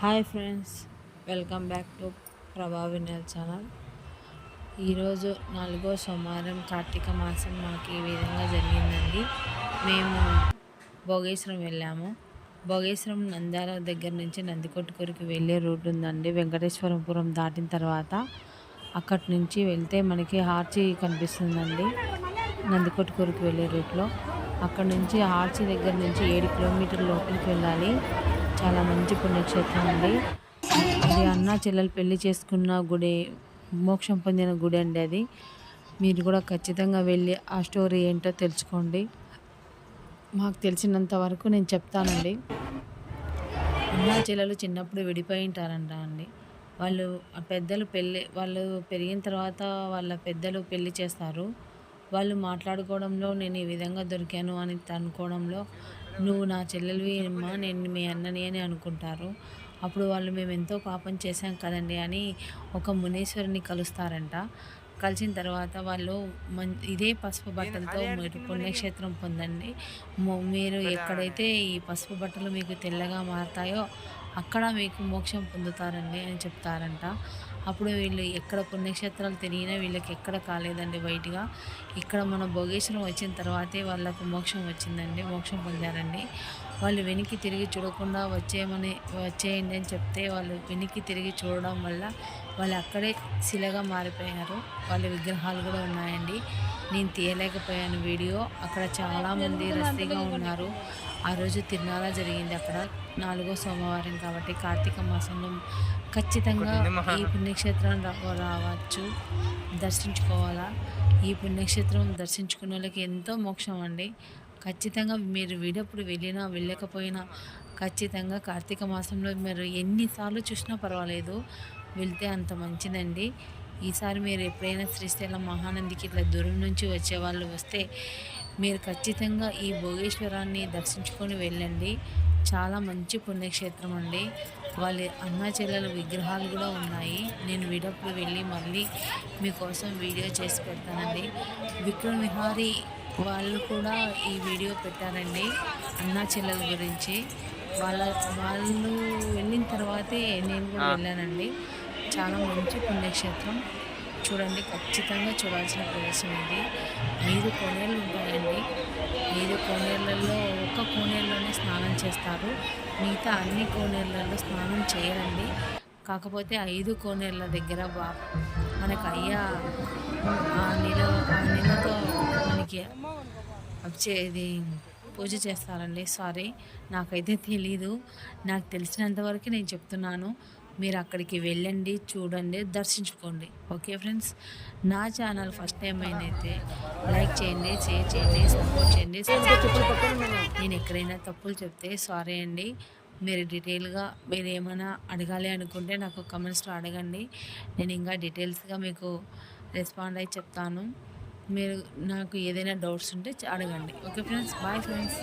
Hi friends welcome back to Prabha vinyl channel. ఈరోజు నాలుగో సోమవారం కార్తీక మాసం మాకు ఈ విధంగా జరిగిందండి. మేము భోగేశ్వరం వెళ్ళాము. భోగేశ్వరం నంద్యాల దగ్గర నుంచి నందికొట్టుకూరికి వెళ్ళే రూట్ ఉందండి. వెంకటేశ్వరపురం దాటిన తర్వాత అక్కడి నుంచి వెళ్తే మనకి హార్చి కనిపిస్తుందండి. నందికొట్టుకూరికి వెళ్ళే రూట్లో. అక్కడ నుంచి హార్చి దగ్గర నుంచి ఏడు కిలోమీటర్ల లోపలికి వెళ్ళాలి. చాలా మంచి పుణ్యక్షేత్రం అండి. అది అన్న చెల్లెలు పెళ్ళి చేసుకున్న గుడి మోక్షం పొందిన గుడి అండి అది. మీరు కూడా ఖచ్చితంగా వెళ్ళి ఆ స్టోరీ ఏంటో తెలుసుకోండి. మాకు తెలిసినంత వరకు నేను చెప్తానండి. అన్న చెల్లెలు చిన్నప్పుడు విడిపోయి ఉంటారంట అండి. వాళ్ళు పెద్దలు పెళ్ళి వాళ్ళు పెరిగిన తర్వాత వాళ్ళ పెద్దలు పెళ్ళి చేస్తారు. వాళ్ళు మాట్లాడుకోవడంలో నేను ఈ విధంగా దొరికాను అని అనుకోవడంలో నువ్వు నా చెల్లెలివి అమ్మా నేను మీ అన్నని అని అనుకుంటారు. అప్పుడు వాళ్ళు మేము ఎంతో పాపం చేశాం కదండి అని ఒక మునీశ్వరుని కలుస్తారంట. కలిసిన తర్వాత వాళ్ళు మం ఇదే పసుపు బట్టలతో మీరు పుణ్యక్షేత్రం పొందండి. మీరు ఎక్కడైతే ఈ పసుపు బట్టలు మీకు తెల్లగా మారుతాయో అక్కడ మీకు మోక్షం పొందుతారండి అని చెప్తారంట. అప్పుడు వీళ్ళు ఎక్కడ పుణ్యక్షేత్రాలు తిరిగినా వీళ్ళకి ఎక్కడ కాలేదండి బయటగా. ఇక్కడ మన భోగేశ్వరం వచ్చిన తర్వాతే వాళ్ళకు మోక్షం వచ్చిందండి మోక్షం పొందారండి. వాళ్ళు వెనక్కి తిరిగి చూడకుండా వచ్చేయమని వచ్చేయండి అని చెప్తే వాళ్ళు వెనక్కి తిరిగి చూడడం వల్ల వాళ్ళు అక్కడే శిలగా మారిపోయారు. వాళ్ళ విగ్రహాలు కూడా ఉన్నాయండి. నేను తీయలేకపోయాను వీడియో. అక్కడ చాలామంది రద్దీగా ఉన్నారు. ఆ రోజు తిరునాళ జరిగింది అక్కడ. నాలుగో సోమవారం కాబట్టి కార్తీక మాసంలో ఖచ్చితంగా ఈ పుణ్యక్షేత్రం రావచ్చు. దర్శించుకోవాలా? ఈ పుణ్యక్షేత్రం దర్శించుకున్న వాళ్ళకి ఎంతో మోక్షం అండి. ఖచ్చితంగా మీరు వీడప్పుడు వెళ్ళినా వెళ్ళకపోయినా ఖచ్చితంగా కార్తీక మాసంలో మీరు ఎన్నిసార్లు చూసినా పర్వాలేదు. వెళ్తే అంత మంచిదండి. ఈసారి మీరు ఎప్పుడైనా శ్రీశైలం మహానందికి ఇట్లా దూరం నుంచి వచ్చే వాళ్ళు వస్తే మీరు ఖచ్చితంగా ఈ భోగేశ్వరాన్ని దర్శించుకొని వెళ్ళండి. చాలా మంచి పుణ్యక్షేత్రం అండి. వాళ్ళ అన్న చెల్లెల విగ్రహాలు కూడా ఉన్నాయి. నేను వీడప్పుడు వెళ్ళి మళ్ళీ మీకోసం వీడియో చేసి పెడతానండి. విక్రమ్ విహారీ వాళ్ళు కూడా ఈ వీడియో పెట్టారండి అన్నా చెల్లెల గురించి. వాళ్ళ వాళ్ళు వెళ్ళిన తర్వాతే నేను కూడా వెళ్ళానండి. చాలా మంచి పుణ్యక్షేత్రం. చూడండి ఖచ్చితంగా చూడాల్సిన ప్రదేశం ఇది. ఐదు కోనేళ్ళు ఉంటాయండి. ఐదు కోనేళ్ళల్లో ఒక్క కోనేళ్ళలోనే స్నానం చేస్తారు. మిగతా అన్ని కోనేళ్ళల్లో స్నానం చేయరండి. కాకపోతే ఐదు కోనేళ్ళ దగ్గర బా మనకు అయ్యా ఆ నీళ్ళ ఆ నీళ్ళతో మనకి వచ్చేది పూజ చేస్తారండి. సారీ నాకైతే తెలీదు. నాకు తెలిసినంతవరకు నేను చెప్తున్నాను. మీరు అక్కడికి వెళ్ళండి చూడండి దర్శించుకోండి. Okay friends? నా ఛానల్ ఫస్ట్ టైం అయినైతే లైక్ చేయండి షేర్ చేయండి సపోర్ట్ చేయండి. నేను ఎక్కడైనా తప్పులు చెప్తే సారీ అండి. మీరు డీటెయిల్గా మీరు ఏమైనా అడగాలి అనుకుంటే నాకు కమెంట్స్లో అడగండి. నేను ఇంకా డీటెయిల్స్గా మీకు రెస్పాండ్ అయి చెప్తాను. మీరు నాకు ఏదైనా డౌట్స్ ఉంటే అడగండి. Okay friends? Bye friends